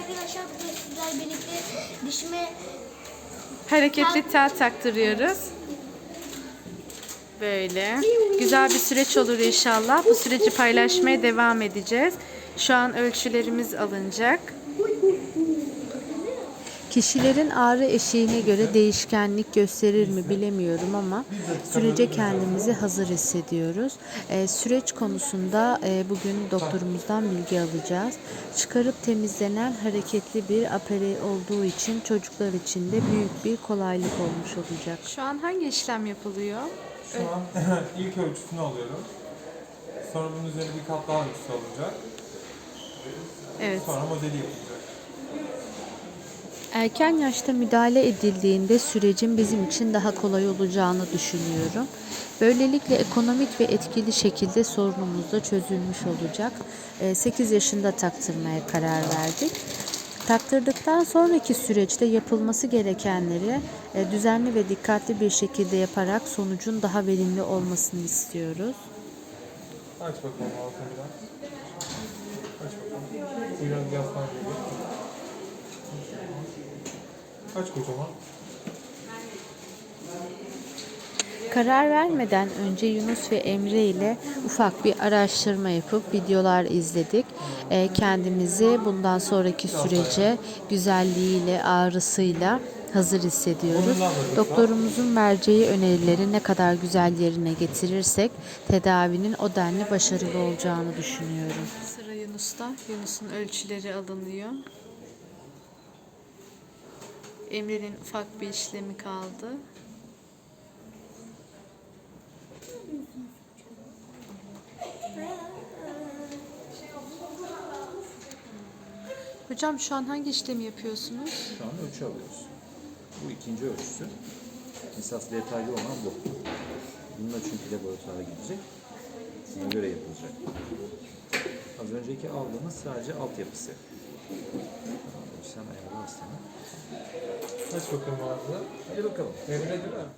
arkadaşlar bugün sizlerle birlikte dişime Hareketli tel taktırıyoruz. Böyle. Güzel bir süreç olur inşallah. Bu süreci paylaşmaya devam edeceğiz. Şu an ölçülerimiz alınacak. Kişilerin ağrı eşiğine göre değişkenlik gösterir mi bilemiyorum ama sürece kendimizi hazır hissediyoruz. Ee, süreç konusunda e, bugün doktorumuzdan bilgi alacağız. Çıkarıp temizlenen hareketli bir apere olduğu için çocuklar için de büyük bir kolaylık olmuş olacak. Şu an hangi işlem yapılıyor? Şu an ilk ölçüsünü alıyorum. Sonra bunun üzerine bir kat daha ölçüsü alınacak. Evet. Sonra modeli yapılacak. Erken yaşta müdahale edildiğinde sürecin bizim için daha kolay olacağını düşünüyorum. Böylelikle ekonomik ve etkili şekilde sorunumuz da çözülmüş olacak. 8 yaşında taktırmaya karar verdik. Taktırdıktan sonraki süreçte yapılması gerekenleri e, düzenli ve dikkatli bir şekilde yaparak sonucun daha verimli olmasını istiyoruz. Aç bakalım altını biraz. Aç bakalım. Biraz yaslan gibi. Aç kocaman. Karar vermeden önce Yunus ve Emre ile ufak bir araştırma yapıp videolar izledik. Ee, Kendimizi bundan sonraki sürece güzelliğiyle, ağrısıyla hazır hissediyoruz. Doktorumuzun vereceği önerileri ne kadar güzel yerine getirirsek tedavinin o denli başarılı olacağını düşünüyorum. Sıra Yunus'ta. Yunus'un ölçüleri alınıyor. Emre'nin ufak bir işlemi kaldı. Hocam şu an hangi işlemi yapıyorsunuz? Şu an ölçü alıyoruz. Bu ikinci ölçüsü. Esas detaylı olan bu. Bununla çünkü laboratuvara gidecek. Buna göre yapılacak. Az önceki aldığımız sadece altyapısı. Sen ayarla sana. Aç bakalım ağzını. Hadi bakalım. Emre değil mi?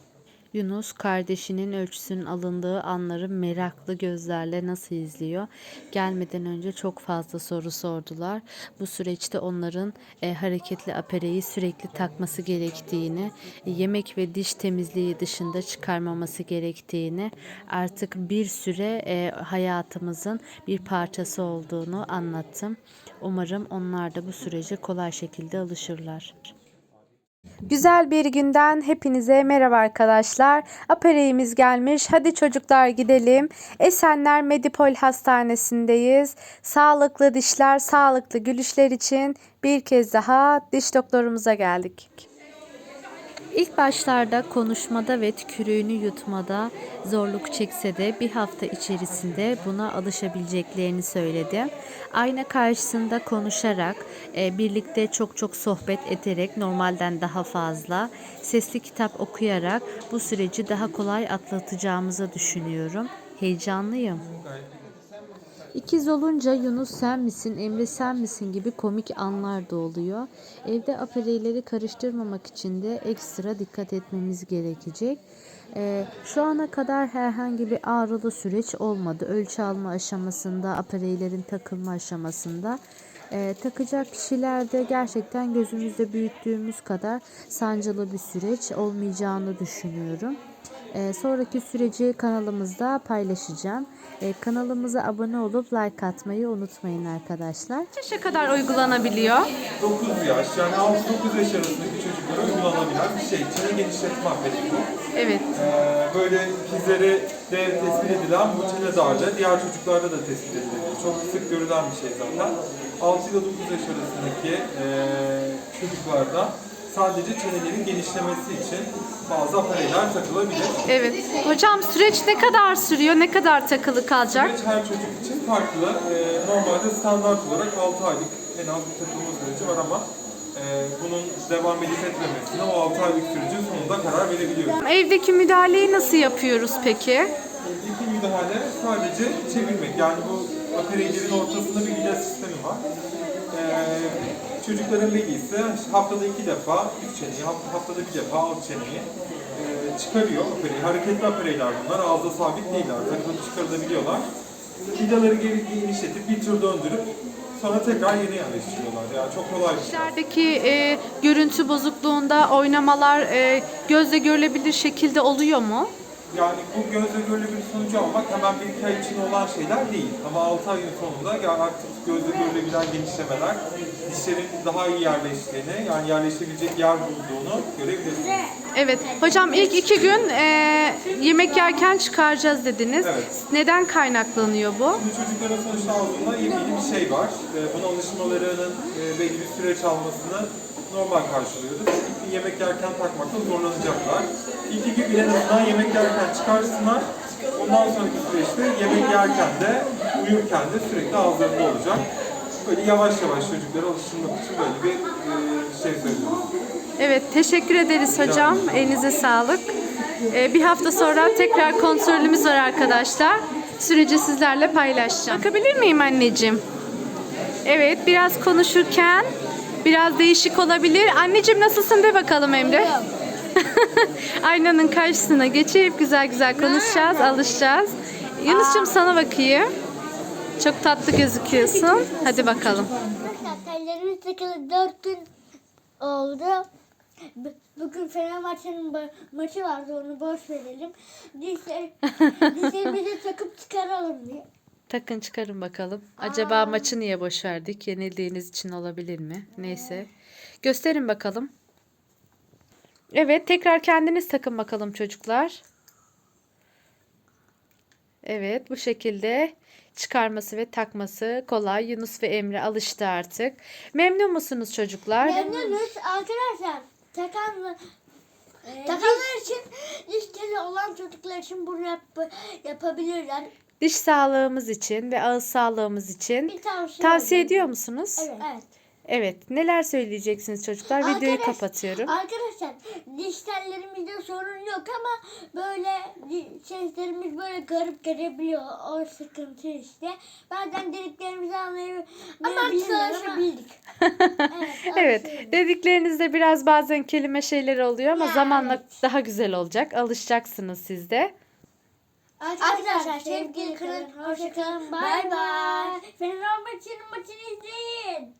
Yunus kardeşinin ölçüsünün alındığı anları meraklı gözlerle nasıl izliyor? Gelmeden önce çok fazla soru sordular. Bu süreçte onların e, hareketli apereyi sürekli takması gerektiğini, yemek ve diş temizliği dışında çıkarmaması gerektiğini, artık bir süre e, hayatımızın bir parçası olduğunu anlattım. Umarım onlar da bu sürece kolay şekilde alışırlar. Güzel bir günden hepinize merhaba arkadaşlar. Apereğimiz gelmiş. Hadi çocuklar gidelim. Esenler Medipol Hastanesi'ndeyiz. Sağlıklı dişler, sağlıklı gülüşler için bir kez daha diş doktorumuza geldik. İlk başlarda konuşmada ve tükürüğünü yutmada zorluk çekse de bir hafta içerisinde buna alışabileceklerini söyledi. Ayna karşısında konuşarak, e, birlikte çok çok sohbet ederek normalden daha fazla, sesli kitap okuyarak bu süreci daha kolay atlatacağımızı düşünüyorum. Heyecanlıyım. İkiz olunca Yunus sen misin, Emre sen misin gibi komik anlar da oluyor. Evde apereyleri karıştırmamak için de ekstra dikkat etmemiz gerekecek. Ee, şu ana kadar herhangi bir ağrılı süreç olmadı. Ölçü alma aşamasında, apereylerin takılma aşamasında. Ee, takacak kişilerde gerçekten gözümüzde büyüttüğümüz kadar sancılı bir süreç olmayacağını düşünüyorum. Ee, sonraki süreci kanalımızda paylaşacağım. Ee, kanalımıza abone olup like atmayı unutmayın arkadaşlar. Yaşa kadar uygulanabiliyor. 9 yaş yani 6-9 yaş arasındaki çocuklara uygulanabilen bir şey. Çene genişletme aperi bu. Evet. Ee, böyle ikizleri de tespit edilen bu çene darlığı diğer çocuklarda da tespit edilebilir. Çok sık görülen bir şey zaten. 6 ile 9 yaş arasındaki e, çocuklarda sadece çenelerin genişlemesi için bazı apareyler takılabilir. Evet. Hocam süreç ne kadar sürüyor? Ne kadar takılı kalacak? Süreç her çocuk için farklı. Ee, normalde standart olarak 6 aylık en az bir takılma süreci var ama e, bunun devam edip etmemesine o 6 aylık sürecin sonunda karar verebiliyoruz. Evdeki müdahaleyi nasıl yapıyoruz peki? İlk müdahale sadece çevirmek. Yani bu apereylerin ortasında bir vida sistemi var. Ee, çocukların legi ise haftada iki defa üst çeneyi, haft- haftada bir defa alt çeneyi e, çıkarıyor apereyi. Hareketli apereyler bunlar. Ağızda sabit değiller. Takılıp çıkarılabiliyorlar. Vidaları geri genişletip bir tur döndürüp Sonra tekrar yeni yerleştiriyorlar. Yani çok kolay bir şey. E, görüntü bozukluğunda oynamalar e, gözle görülebilir şekilde oluyor mu? Yani bu gözle görülebilir sonucu almak hemen bir iki ay için olan şeyler değil. Ama 6 ayın sonunda yani artık gözle görülebilen genişlemeler, dişlerin daha iyi yerleştiğini, yani yerleşebilecek yer bulduğunu görebilirsiniz. Evet. Hocam ilk iki gün e, yemek yerken çıkaracağız dediniz. Evet. Neden kaynaklanıyor bu? Şimdi çocukların sonuçta ağzında yepyeni bir şey var. Ee, buna alışmalarının e, belli bir süreç almasını normal karşılıyoruz. Çünkü yemek yerken takmakta zorlanacaklar. İlk iki gün en azından yemek yerken çıkarsınlar. Ondan sonraki süreçte yemek yerken de uyurken de sürekli ağızlarında olacak. Böyle yavaş yavaş çocuklara alıştırmak için böyle bir e, şey söylüyoruz. Evet, teşekkür ederiz hocam. Elinize sağlık. Ee, bir hafta sonra tekrar kontrolümüz var arkadaşlar. Süreci sizlerle paylaşacağım. Bakabilir miyim anneciğim? Evet, biraz konuşurken biraz değişik olabilir. Anneciğim nasılsın de bakalım Emre. Aynanın karşısına geçip güzel güzel konuşacağız, alışacağız. Yunus'cum sana bakayım. Çok tatlı gözüküyorsun. Hadi bakalım. Tellerimiz takılı 4 gün oldu. B- Bugün Fenerbahçe'nin ba- maçı vardı onu boş verelim. Dişler, dişlerimizi takıp çıkaralım diye. Takın çıkarın bakalım. Acaba maçı niye boş verdik? Yenildiğiniz için olabilir mi? Neyse. Gösterin bakalım. Evet, tekrar kendiniz takın bakalım çocuklar. Evet, bu şekilde çıkarması ve takması kolay. Yunus ve Emre alıştı artık. Memnun musunuz çocuklar? Memnunuz arkadaşlar. Takan Takanlar için diş teli olan çocuklar için bunu yap- yapabilirler. Diş sağlığımız için ve ağız sağlığımız için Bir tavsiye, tavsiye ediyor musunuz? Evet. evet. Evet. Neler söyleyeceksiniz çocuklar? Videoyu Arkadaş- kapatıyorum. Arkadaşlar diş tellerimizde sorun yok ama böyle di- seslerimiz böyle garip gelebiliyor. O sıkıntı işte. Bazen dediklerimizi anlayabiliyoruz ama bildik. Evet, dediklerinizde biraz bazen kelime şeyleri oluyor ama Ya, zamanla evet. daha güzel olacak. Alışacaksınız siz de. Arkadaşlar sevgili kalın. Hoşçakalın. Bay bay. Fenerbahçe'nin maçını izleyin.